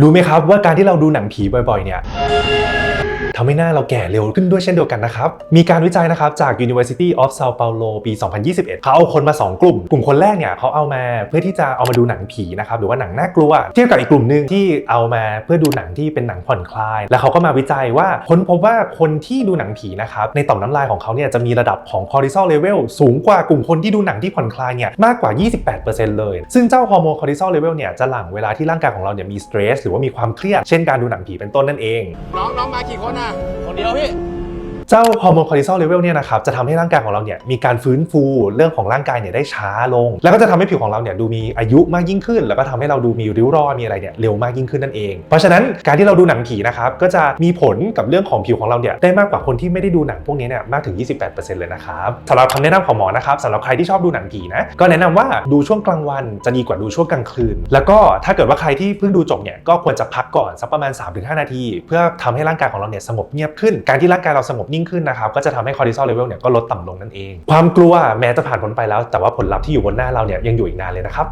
รู้ไหมครับว่าการที่เราดูหนังผีบ่อยๆ เนี่ย ทำให้หน้าเราแก่เร็วขึ้นด้วยเช่นเดียวกันนะครับ มีการวิจัยนะครับจาก University of Sao Paulo ปี 2021 เขาเอาคนมา 2 กลุ่ม กลุ่มคนแรกเนี่ยเขาเอามาเพื่อที่จะเอามาดูหนังผีนะครับหรือว่าหนังน่ากลัว เทียบกับอีกกลุ่มหนึ่งที่เอามาเพื่อดูหนังที่เป็นหนังผ่อนคลาย แล้วเขาก็มาวิจัยว่าค้นพบว่าคนที่ดูหนังผีนะครับในต่อมน้ำลายของเขาเนี่ยจะมีระดับของคอร์ติซอลเลเวลสูงกว่ากลุ่มคนที่ดูหนังที่ผ่อนคลายเนี่ยมากกว่า 28%เลย ซึ่งเจ้าฮอร์โมนคอร์ติซอลเลเวลเนี่ยจะหลั่งเวลาที่ร่างกายของเราเนี่ยมีสเตรสหรือว่ามีความเครียดเช่นการดูหนังผีเป็นต้นนั่นเองน้องน้องมากี่คนอะ คนเดียวพี่ เจ้าฮอร์โมนคอร์ติซอลเลเวลเนี่ยนะครับจะทำให้ร่างกายของเราเนี่ยมีการฟื้นฟูเรื่องของร่างกายเนี่ยได้ช้าลง แล้วก็จะทำให้ผิวของเราเนี่ยดูมีอายุมากยิ่งขึ้น แล้วก็ทำให้เราดูมีริ้วรอยมีอะไรเนี่ยเร็วมากยิ่งขึ้นนั่นเอง เพราะฉะนั้นการที่เราดูหนังผีนะครับก็จะมีผลกับเรื่องของผิวของเราเนี่ยได้มากกว่าคนที่ไม่ได้ดูหนังพวกนี้เนี่ยมากถึง 28%เลยนะครับสำหรับคำแนะนำของหมอนะครับสำหรับใครที่ชอบดูหนังผีนะก็แนะนำว่าดูช่วงกลางวันจะดีกว่าดูช่วงกลางคืน แล้วก็ถ้าเกิดว่าใครที่เพิ่งดูจบเนี่ยก็ควรจะพักก่อนสักประมาณ 3-5 นาที เพื่อทำให้ร่างกายของเราเนี่ยสงบเงียบขึ้นการที่ร่างกายเราสงบิ่งขึ้นนะครับก็จะทำให้คอร์ติซอลเลเวลเนี่ยก็ลดต่ำลงนั่นเอง ความกลัวแม้จะผ่านพ้นไปแล้ว แต่ว่าผลลัพธ์ที่อยู่บนหน้าเราเนี่ยยังอยู่อีกนานเลยนะครับ